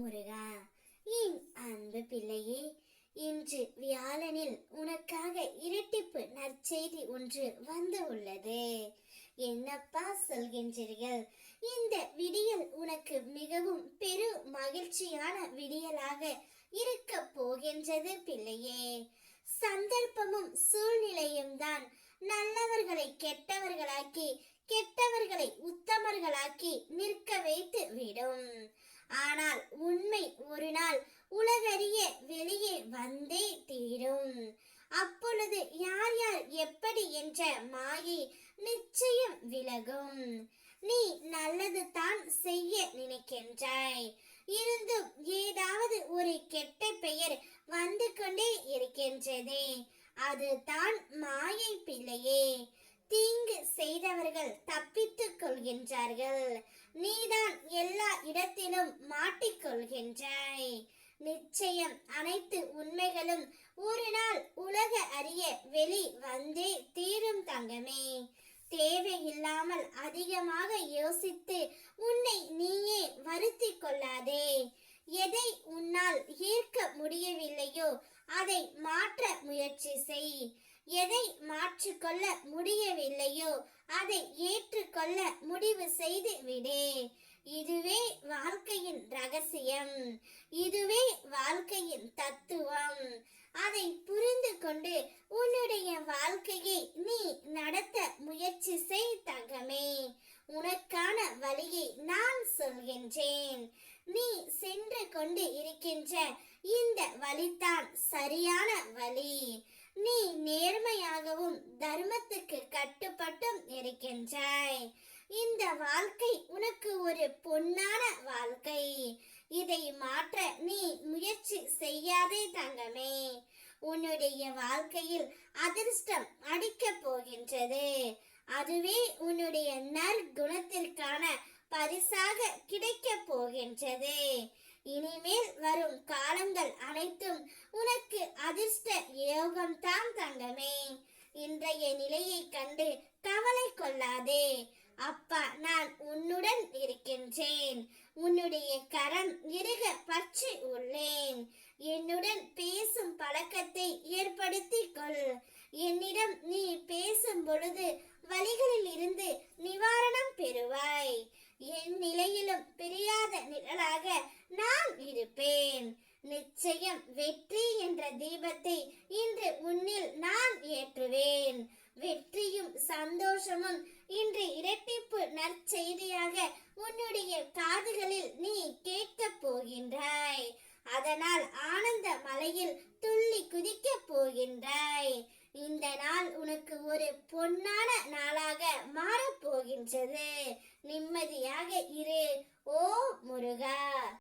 முருகா என் அன்பு பிள்ளையே இன்று வியாழனில் உனக்காக இரட்டிப்பு நற்செய்தி ஒன்று வந்து உள்ளது. என்னப்பா சொல்கின்றீர்கள்? இந்த விடியல் உனக்கு மிகவும் பெரு மகிழ்ச்சியான விடியலாக இருக்க போகின்றது பிள்ளையே. சந்தர்ப்பமும் சூழ்நிலையும் தான் நல்லவர்களை கெட்டவர்களாக்கி கெட்டவர்களை உத்தமர்களாக்கி நிற்க வைத்து விடும். ஆனால் உண்மை ஒரு நாள் உலகறிய வெளியே வந்தே தீரும். அப்பொழுது யார் யார் எப்படி என்ற மாயை நிச்சயம் விலகும். நீ நல்லது தான் செய்ய நினைக்கின்றாய். இருந்தும் ஏதாவது ஒரு கெட்ட பெயர் வந்து கொண்டே இருக்கின்றதே. அதுதான் மாயை பிள்ளையே. தீங்கு செய்தவர்கள் தப்பி கொள்கின்றார்கள் நீதான் எல்லா இடத்திலும் மாட்டிக்கொள்கின்றாய். நிச்சயம் அனைத்து உண்மைகளும் ஒரு நாள் உலக அறிய வெளி வந்தே தீரும் தங்கமே. தேவையில்லாமல் அதிகமாக யோசித்து உன்னை நீயே வருத்தி கொள்ளாதே. எதை உன்னால் ஈர்க்க முடியவில்லையோ அதை மாற்ற முயற்சி செய். எதை மாற்றிக்கொள்ள முடியவில்லையோ அதை ஏற்றுக்கொள்ள முடிவு செய்து விடு. இதுவே வாழ்க்கையின் ரகசியம். இதுவே வாழ்க்கையின் தத்துவம். அதை புரிந்து கொண்டு உன்னுடைய வாழ்க்கையை நீ நடத்த முயற்சி செய் தங்கமே. உனக்கான வழியை நான் சொல்கின்றேன். நீ சென்று கொண்டு இருக்கின்ற இந்த வழிதான் சரியான வழி. நீ நேர்மையாகவும் தர்மத்துக்கு கட்டுப்பட்டும் இருக்கின்றாய். இந்த வாழ்க்கை உனக்கு ஒரு பொன்னான வாழ்க்கை. இதை மாற்ற நீ முயற்சி செய்யாதே தங்கமே. உன்னுடைய வாழ்க்கையில் அதிர்ஷ்டம் அடிக்கப் போகின்றது. அதுவே உன்னுடைய நற்குணத்திற்கான பரிசாக கிடைக்கப் போகின்றது. இனிமேல் வரும் காலங்கள் அனைத்தும் உனக்கு அதிர்ஷ்ட யோகம்தான் தங்கமே. இன்றைய நிலையை கண்டு கவலை கொள்ளாதே. அப்பா நான் உன்னுடன் இருக்கின்றேன். உன்னுடைய கரம் இருக பற்றி உள்ளேன். என்னுடன் பேசும் பழக்கத்தை ஏற்படுத்திக் கொள். என்னிடம் நீ பேசும் பொழுது வழிகளில் இருந்து நிவாரணம் பெறுவாய். என் நிலையிலும் பிரியாத நிழலாக இருப்பேன் நிச்சயம் வெற்றி என்ற தீபத்தை இன்று உன்னில் நான் ஏற்றுவேன். வெற்றியும் சந்தோஷமும் இன்று இரட்டிப்பு நற்செய்தியாக உன்னுடைய காதுகளில் நீ கேட்கப் போகின்றாய். அதனால் ஆனந்த மலையில் துள்ளி குதிக்கப் போகின்றாய். இந்த நாள் உனக்கு ஒரு பொன்னான நாளாக மாறப் போகின்றது. நிம்மதியாக இரு ஓ முருகா.